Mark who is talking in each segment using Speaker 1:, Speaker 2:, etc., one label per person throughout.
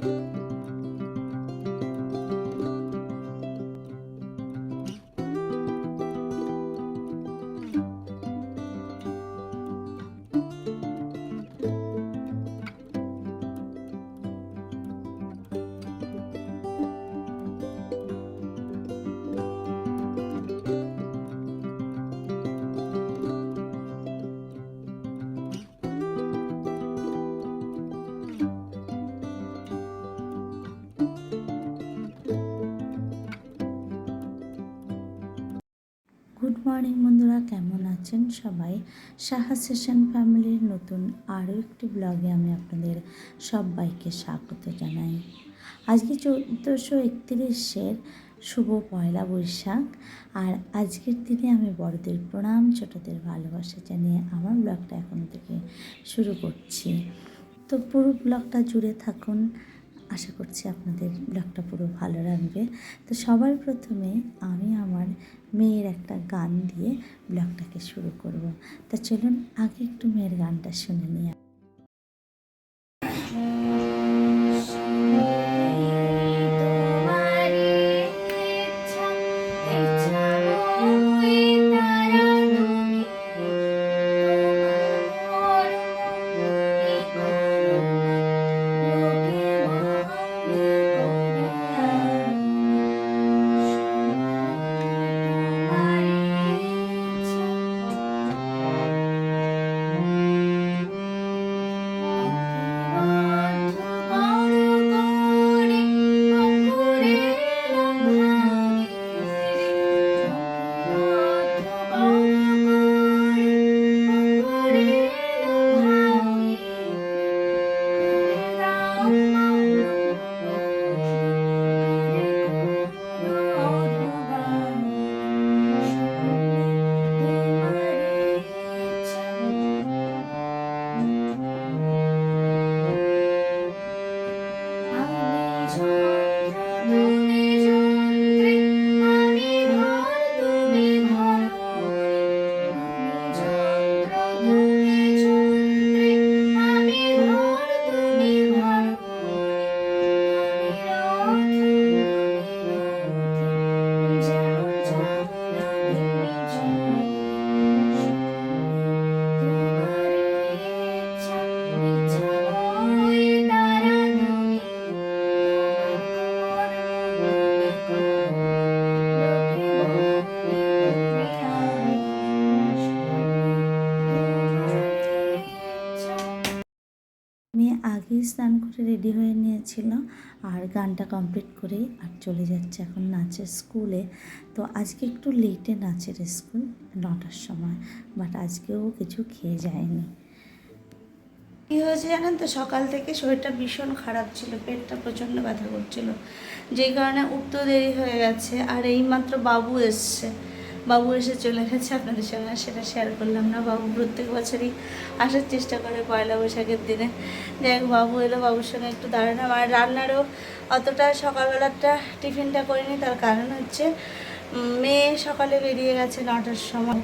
Speaker 1: Thank you. Good morning বন্ধুরা, কেমন আছেন সবাই? সাহা সেশন ফ্যামিলির নতুন আরও একটি ব্লগে আমি আপনাদের সবাইকে স্বাগত জানাই। আজকে চৌদ্দশো একত্রিশের শুভ পয়লা বৈশাখ, আর আজকের দিনে আমি বড়দের প্রণাম, ছোটদের ভালোবাসা জানিয়ে আমার ব্লগটা এখন থেকে শুরু করছি। তো পুরো ব্লগটা জুড়ে থাকুন আশা করছি আপনাদের ব্লগটা পুরো ভালো রাখবে তো সবার প্রথমে আমি আমার মেয়ের একটা গান দিয়ে ব্লগটাকে শুরু করব। তা চলুন আগে একটু মেয়ের গানটা শুনে নিই। মেয়ে আগেই স্নান করে রেডি হয়ে নিয়েছিল আর গানটা কমপ্লিট করেই আর চলে যাচ্ছে এখন নাচের স্কুলে। তো আজকে একটু লেটে নাচের স্কুল, নটার সময় বাট আজকেও কিছু খেয়ে যায়নি।
Speaker 2: কী হয়েছে জানেন তো? সকাল থেকে শরীরটা ভীষণ খারাপ ছিল, পেটটা প্রচণ্ড ব্যথা করছিল যেই কারণে উঠতেও দেরি হয়ে গেছে, আর এইমাত্র বাবু এসছে। বাবু এসে চলে গেছে, আপনাদের সঙ্গে সেটা শেয়ার করলাম না। বাবু প্রত্যেক বছরই আসার চেষ্টা করে পয়লা বৈশাখের দিনে। যাই বাবু এলো, বাবুর সঙ্গে একটু দাঁড়ালাম আর রান্নারও অতটা সকালবেলাটা টিফিনটা করিনি, তার কারণ হচ্ছে মেয়ে সকালে বেরিয়ে গেছে নটার সময়।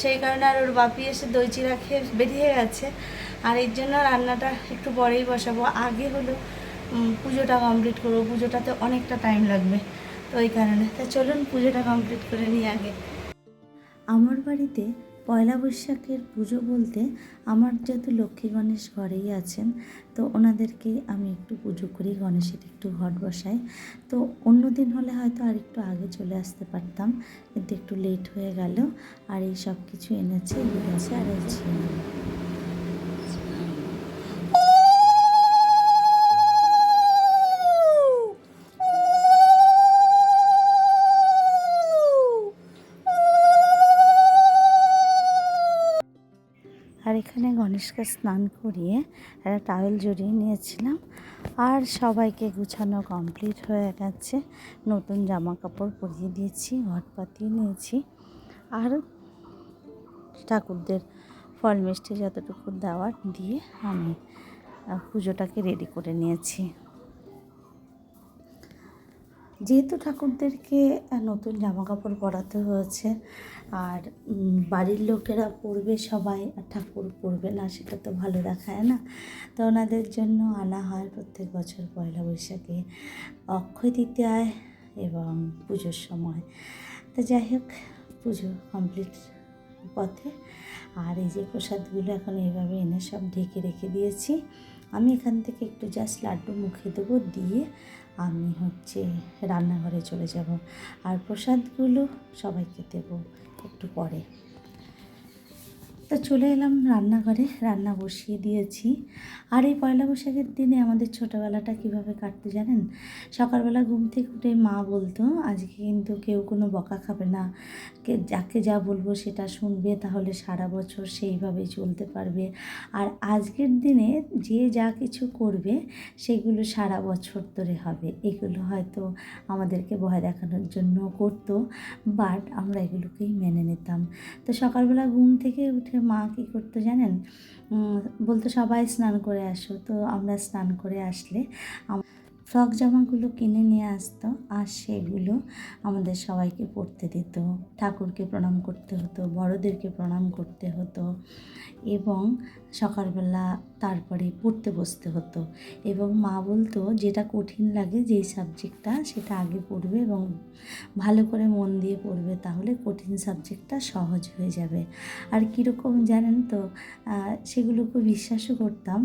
Speaker 2: সেই কারণে আর ওর বাপি এসে দই চিরা খেয়ে বেরিয়ে গেছে। আর এর জন্য রান্নাটা একটু পরেই বসাবো। আগে হলো পুজোটা কমপ্লিট করব। পুজোটাতে অনেকটা টাইম লাগবে তো ওই কারণে। তা চলুন, পুজোটা কমপ্লিট করে নিই আগে।
Speaker 1: আমার বাড়িতে পয়লা বৈশাখের পুজো বলতে আমার যেহেতু লক্ষ্মী গণেশ ঘরেই আছেন, তো ওনাদেরকে আমি একটু পুজো করি, গণেশের একটু ঘট বসাই। তো অন্য দিন হলে হয়তো আর একটু আগে চলে আসতে পারতাম, কিন্তু একটু লেট হয়ে গেল, আর এই সব কিছু এনেছে আছে আর এই এখানে গণেশকে স্নান করিয়ে একটা টাওয়েল জড়িয়ে নিয়েছিলাম আর সবাইকে গুছানো কমপ্লিট হয়ে গেছে। নতুন জামা কাপড় পরিয়ে দিয়েছি ঘট পাতিয়ে নিয়েছি আর ঠাকুরদের ফল মিষ্টি যতটুকু দেওয়ার দিয়ে আমি পুজোটাকে রেডি করে নিয়েছি।
Speaker 3: যেহেতু ঠাকুরদেরকে নতুন জামা কাপড় পরাতে হয়েছে, আর বাড়ির লোকেরা পরবে সবাই, আর ঠাকুর পরবে না, সেটা তো ভালো দেখায় না। তো ওনাদের জন্য আনা হয় প্রত্যেক বছর পয়লা বৈশাখে অক্ষয় তৃতীয়ায় এবং পুজোর সময়। তো যাই হোক, পুজো কমপ্লিট পথে। আর এই যে প্রসাদগুলো এখন এইভাবে এনে সব ঢেকে রেখে দিয়েছি। আমি এখান থেকে একটু জাস্ট লাড্ডু মুখে দেবো, দিয়ে আমি হচ্ছে রান্নাঘরে চলে যাব। আর প্রসাদগুলো সবাইকে দেবো একটু পরে। তো চলে এলাম রান্নাঘরে, রান্না বসিয়ে দিয়েছি। আর এই পয়লা বৈশাখের দিনে আমাদের ছোটোবেলাটা কীভাবে কাটতো জানেন? সকালবেলা ঘুম থেকে উঠে মা বলতো, আজকে কিন্তু কেউ কোনো বকা খাবে না। কে, যাকে যা বলব সেটা শুনবে, তাহলে সারা বছর সেইভাবেই চলতে পারবে। আর আজকের দিনে যে যা কিছু করবে, সেগুলো সারা বছর ধরে হবে। এগুলো হয়তো আমাদেরকে ভয় দেখানোর জন্য করতো, বাট আমরা এগুলোকেই মেনে নিতাম। তো সকালবেলা ঘুম থেকে উঠে মা কী করতো জানেন? বলতো, সবাই স্নান করে আসো। তো আমরা স্নান করে আসলে ফ্রক জামাগুলো কিনে নিয়ে আসতো আর সেগুলো আমাদের সবাইকে পরতে দিত। ঠাকুরকে প্রণাম করতে হতো, বড়দেরকে প্রণাম করতে হতো এবং সকালবেলা তারপরে পড়তে বসতে হতো। এবং মা বলতো, যেটা কঠিন লাগে যেই সাবজেক্টটা সেটা আগে পড়বে এবং ভালো করে মন দিয়ে পড়বে, তাহলে কঠিন সাবজেক্টটা সহজ হয়ে যাবে। আর কীরকম জানেন তো সেগুলোকে বিশ্বাসও করতাম।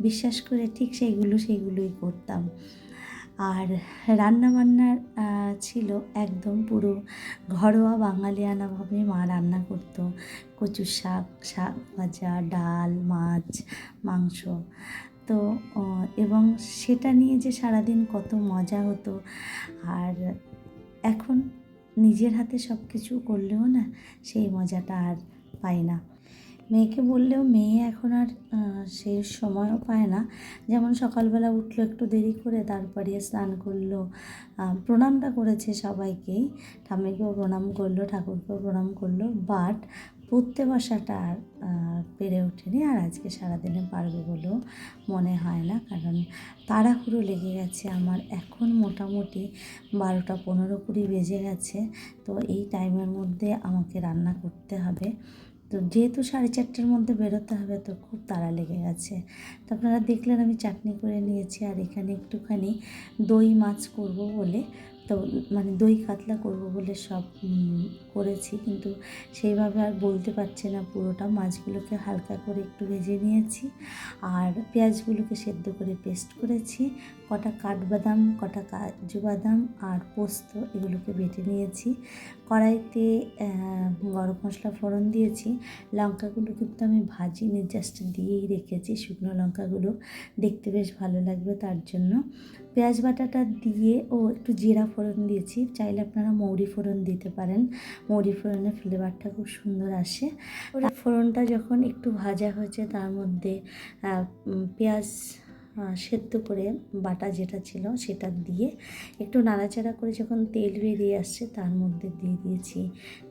Speaker 3: বিশ্বাস করে ঠিক সেইগুলো সেইগুলোই করতাম। আর রান্নাবান্নার ছিল একদম পুরো ঘরোয়া বাঙালিয়ানাভাবে মা রান্না করতো। কচু শাক শাক ভাজা, ডাল, মাছ, মাংস। তো এবং সেটা নিয়ে যে সারাদিন কত মজা হতো, আর এখন নিজের হাতে সব কিছু করলেও না সেই মজাটা আর পাই না। মেয়েকে বললেও মেয়ে এখন আর সেই সময়ও পায় না। যেমন সকালবেলা উঠল একটু দেরি করে, তারপরে স্নান করল প্রণামটা করেছে সবাইকেই ঠাম্মিকেও প্রণাম করল, ঠাকুরকেও প্রণাম করল বাট পড়তে বসাটা আর পেরে ওঠেনি। আর আজকে সারাদিনে পারবে বলেও মনে হয় না, কারণ তাড়াহুড়ো লেগে গেছে আমার। এখন মোটামুটি বারোটা পনেরো কুড়ি বেজে গেছে, তো এই টাইমের মধ্যে আমাকে রান্না করতে হবে। তো যেহেতু সাড়ে চারটের মধ্যে বেরোতে হবে, তো খুব তাড়া লেগে গেছে। তো আপনারা দেখলেন আমি চাটনি করে নিয়েছি, আর এখানে একটুখানি দই মাছ করব বলে, তো মানে দই কাতলা করব বলে সব করেছি। কিন্তু সেইভাবে আর বলতে পারছে না পুরোটা। মাছগুলোকে হালকা করে একটু ভেজে নিয়েছি, আর পেঁয়াজগুলোকে সেদ্ধ করে পেস্ট করেছি। কটা কাঠবাদাম, কটা কাজু বাদাম আর পোস্ত এগুলোকে বেটে নিয়েছি। কড়াইতে গরম মশলা ফোড়ন দিয়েছি। লঙ্কাগুলো কিন্তু আমি ভাজিনি জাস্ট দিয়েই রেখেছি শুকনো লঙ্কাগুলো। দেখতে বেশ ভালো লাগবে তার জন্য। পেঁয়াজ বাটাটা দিয়ে ও একটু জিরা ফোড়ন দিয়েছি। চাইলে আপনারা মৌরি ফোড়ন দিতে পারেন। মৌরি ফোড়নের ফ্লেভারটা খুব সুন্দর আসে। ফোড়নটা যখন একটু ভাজা হয়েছে তার মধ্যে পেঁয়াজ সেদ্ধ করে বাটা যেটা ছিল সেটা দিয়ে একটু নাড়াচাড়া করে যখন তেল বেরিয়ে আসছে তার মধ্যে দিয়ে দিয়েছি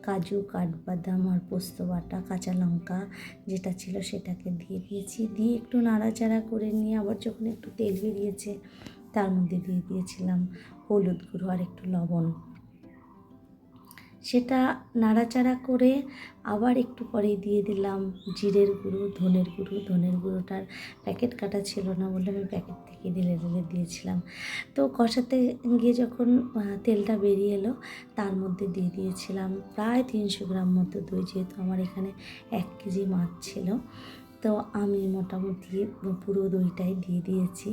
Speaker 3: কাজু, কাঠবাদাম আর পোস্ত বাটা, কাঁচা লঙ্কা যেটা ছিল সেটাকে দিয়ে দিয়েছি। দিয়ে একটু নাড়াচাড়া করে নিয়ে আবার যখন একটু তেল বেরিয়েছে তার মধ্যে দিয়ে দিয়েছিলাম হলুদ গুঁড়ো আর একটু লবণ। সেটা নাড়াচাড়া করে আবার একটু পরে দিয়ে দিলাম জিরের গুঁড়ো, ধনের গুঁড়ো। ধনের গুঁড়োটার প্যাকেট কাটা ছিল না বলে আমি প্যাকেট থেকে ঢেলে ঢেলে দিয়েছিলাম। তো কষাতে গিয়ে যখন তেলটা বেরিয়ে এলো, তার মধ্যে দিয়ে দিয়েছিলাম প্রায় তিনশো গ্রাম মতো দই, যেহেতু আমার এখানে এক কেজি মাছ ছিল। তো আমি মোটামুটি পুরো দইটাই দিয়ে দিয়েছি।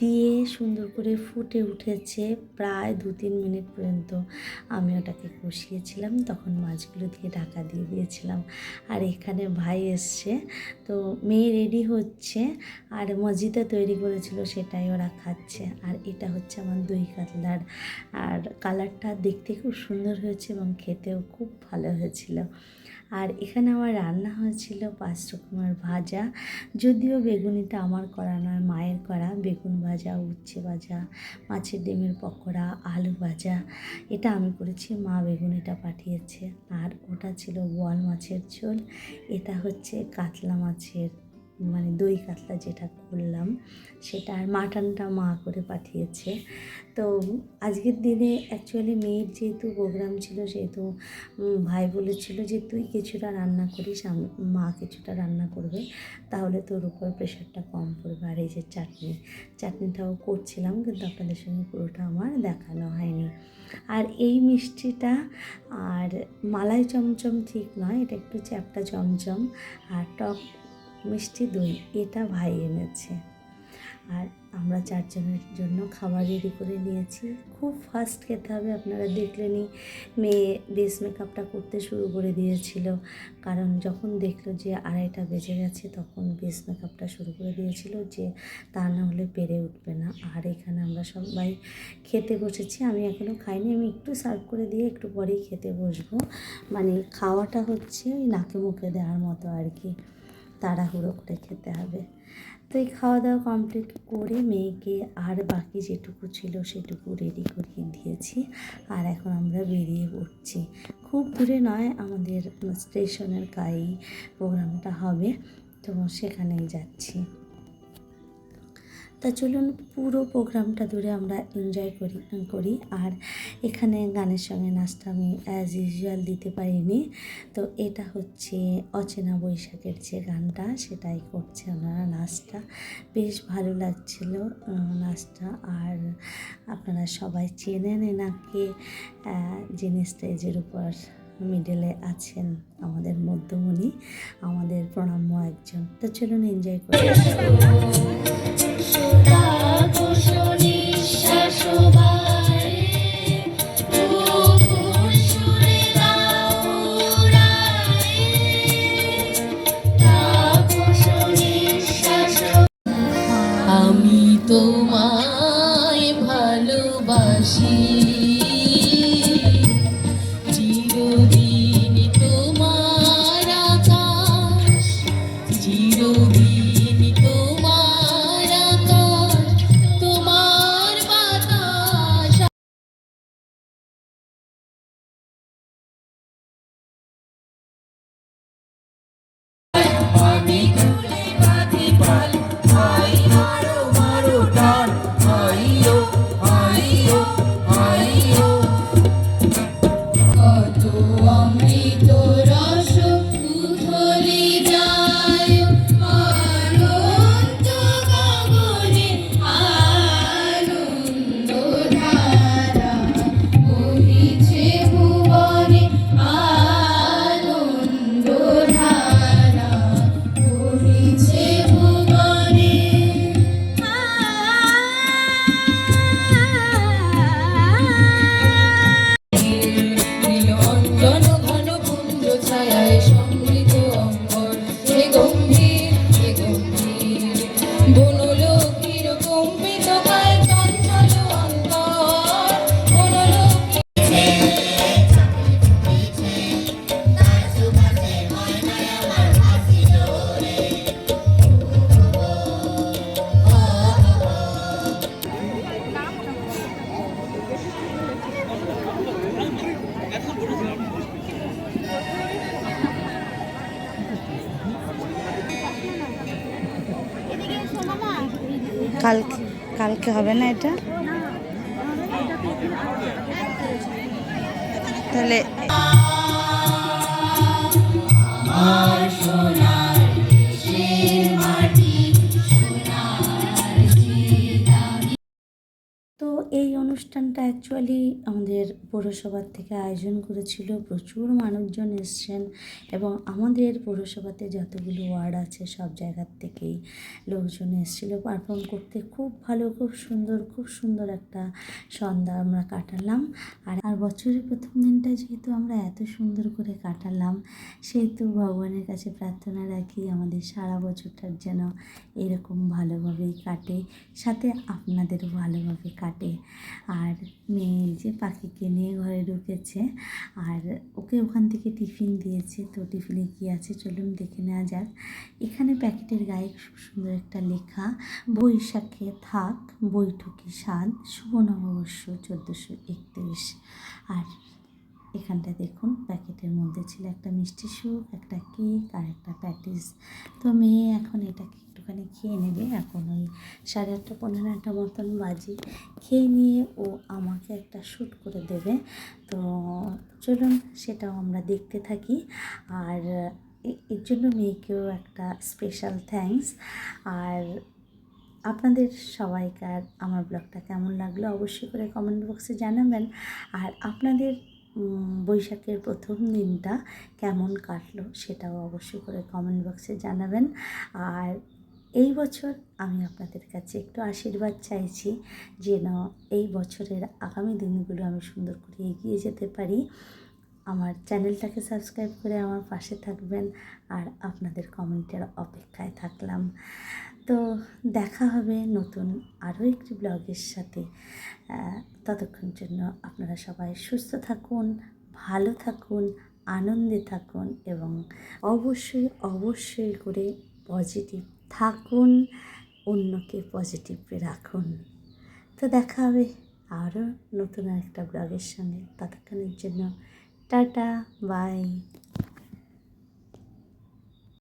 Speaker 3: দিয়ে সুন্দর করে ফুটে উঠেছে প্রায় দু তিন মিনিট পর্যন্ত আমি ওটাকে কষিয়েছিলাম, তখন মাছগুলো দিয়ে ঢাকা দিয়ে দিয়েছিলাম। আর এখানে ভাই এসছে, তো মেয়ে রেডি হচ্ছে আর মজিদা তৈরি করেছিল সেটাই ওরা খাচ্ছে। আর এটা হচ্ছে আমার দই কাতলার। আর কালারটা দেখতে খুব সুন্দর হয়েছে এবং খেতেও খুব ভালো হয়েছিল। আর এখানে আমার রান্না হয়েছিল পাঁচ রকমের ভাজা। যদিও বেগুনিটা আমার করা নয়, মায়ের করা। বেগুন ভাজা, উচ্ছে ভাজা, মাছের ডিমের পকোড়া, আলু ভাজা। এটা আমি করেছি, মা বেগুনিটা পাঠিয়েছে। আর ওটা ছিল বোয়াল মাছের ঝোল। এটা হচ্ছে কাতলা মাছের মানে দই কাতলা যেটা করলাম, সেটা আর মাটনটা মা করে পাঠিয়েছে। তো আজকের দিনে অ্যাকচুয়ালি মেয়ের যেহেতু প্রোগ্রাম ছিল, সেহেতু ভাই বলেছিল যে, তুই কিছুটা রান্না করিস মা কিছুটা রান্না করবে, তাহলে তোর উপর প্রেশারটা কম পড়বে। আর এই যে চাটনি, চাটনিটাও করছিলাম, কিন্তু আপনাদের সঙ্গে পুরোটা আমার দেখানো হয়নি। আর এই মিষ্টিটা আর মালাই চমচম ঠিক নয়, এটা একটু চ্যাপটা চমচম, আর টক মিষ্টি দই, এটা ভাই এনেছে। আর আমরা চারজনের জন্য খাবার রেডি করে নিয়েছি। খুব ফাস্ট খেতে হবে, আপনারা দেখলেনই মেয়ে বেস মেকআপটা করতে শুরু করে দিয়েছিল। কারণ যখন দেখল যে আড়াইটা বেজে গেছে, তখন বেস মেকআপটা শুরু করে দিয়েছিল যে তা না হলে পেরে উঠবে না। আর এখানে আমরা সবাই খেতে বসেছি, আমি এখনও খাইনি, আমি একটু সার্ভ করে দিয়ে একটু পরেই খেতে বসবো। মানে খাওয়াটা হচ্ছে ওই নাকে মুখে দেওয়ার মতো আর কি। তাড়াহুড়ো করে খেতে হবে। তো এই খাওয়া দাওয়া কমপ্লিট করে মেয়েকে আর বাকি যেটুকু ছিল সেটুকু রেডি করিয়ে দিয়েছি। আর এখন আমরা বেরিয়ে পড়ছি। খুব দূরে নয়, আমাদের স্টেশনের গায়েই প্রোগ্রামটা হবে। তো সেখানেই যাচ্ছি। তা চলুন পুরো প্রোগ্রামটা ধরে আমরা এনজয় করি করি। আর এখানে গানের সঙ্গে নাচটা আমি অ্যাজ ইউজুয়াল দিতে পারিনি। তো এটা হচ্ছে অচেনা বৈশাখের যে গানটা, সেটাই করছে ওনারা নাচটা। বেশ ভালো লাগছিল নাচটা। আর আপনারা সবাই চেনেন এনাকে যিনি স্টেজের উপর মিডলে আছেন আমাদের মধ্যমণি, আমাদের প্রণাম্য একজন। তো চলুন এনজয় করি।
Speaker 4: আমি তোমায় ভালোবাসি। চিরদিন তোমার আকাশ চিরদিন Bueno.
Speaker 2: কালকে কালকে হবে না এটা? তাহলে
Speaker 3: অনুষ্ঠানটা অ্যাকচুয়ালি আমাদের পৌরসভার থেকে আয়োজন করেছিল। প্রচুর মানুষজন এসছেন এবং আমাদের পৌরসভাতে যতগুলো ওয়ার্ড আছে সব জায়গার থেকেই লোকজন এসেছিল। পারফর্ম করতে খুব ভালো, খুব সুন্দর খুব সুন্দর একটা সন্ধ্যা আমরা কাটালাম। আর আর বছরের প্রথম দিনটা যেহেতু আমরা এত সুন্দর করে কাটালাম, সেহেতু ভগবানের কাছে প্রার্থনা রাখি আমাদের সারা বছরটার যেন এরকম ভালোভাবেই কাটে, সাথে আপনাদেরও ভালোভাবে কাটে। আর মেয়ে এই যে পাখিকে নিয়ে ঘরে ঢুকেছে আর ওকে ওখান থেকে টিফিন দিয়েছে। তো টিফিনে কী আছে চলুন দেখে নেওয়া যাক। এখানে প্যাকেটের গায়ে খুব সুন্দর একটা লেখা, বৈশাখে থাক, বৈঠকি স্বাদ, শুভ নববর্ষ চোদ্দোশো একত্রিশ। আর এখানটা দেখুন, প্যাকেটের মধ্যে ছিল একটা মিষ্টি সুপ একটা কেক আর একটা প্যাটিস। তো মেয়ে এখন এটাকে একটুখানি খেয়ে নেবে। এখন ওই সাড়ে আটটা, পনেরো আটটা মতন বাজি। খেয়ে নিয়ে ও আমাকে একটা শ্যুট করে দেবে। তো চলুন সেটাও আমরা দেখতে থাকি। আর এর জন্য মেয়েকেও একটা স্পেশাল থ্যাঙ্কস আর আপনাদের সবাইকার আমার ব্লগটা কেমন লাগল অবশ্যই করে কমেন্ট বক্সে জানাবেন। আর আপনাদের বৈশাখের প্রথম দিনটা কেমন কাটলো সেটাও অবশ্যই করে কমেন্ট বক্সে জানাবেন। আর এই বছর আমি আপনাদের কাছে একটু আশীর্বাদ চাইছি যেন এই বছরের আগামী দিনগুলো আমি সুন্দর করে এগিয়ে যেতে পারি। আমার চ্যানেলটাকে সাবস্ক্রাইব করে আমার পাশে থাকবেন আর আপনাদের কমেন্টের অপেক্ষায় থাকলাম। তো দেখা হবে নতুন আরও একটি ব্লগের সাথে। ততক্ষণ জন্য আপনারা সবাই সুস্থ থাকুন, ভালো থাকুন, আনন্দে থাকুন এবং অবশ্যই অবশ্যই করে পজিটিভ থাকুন, অন্যকে পজিটিভে রাখুন। তো দেখা হবে আরও নতুন একটা ব্লগের সঙ্গে। ততক্ষণের জন্য টাটা বাই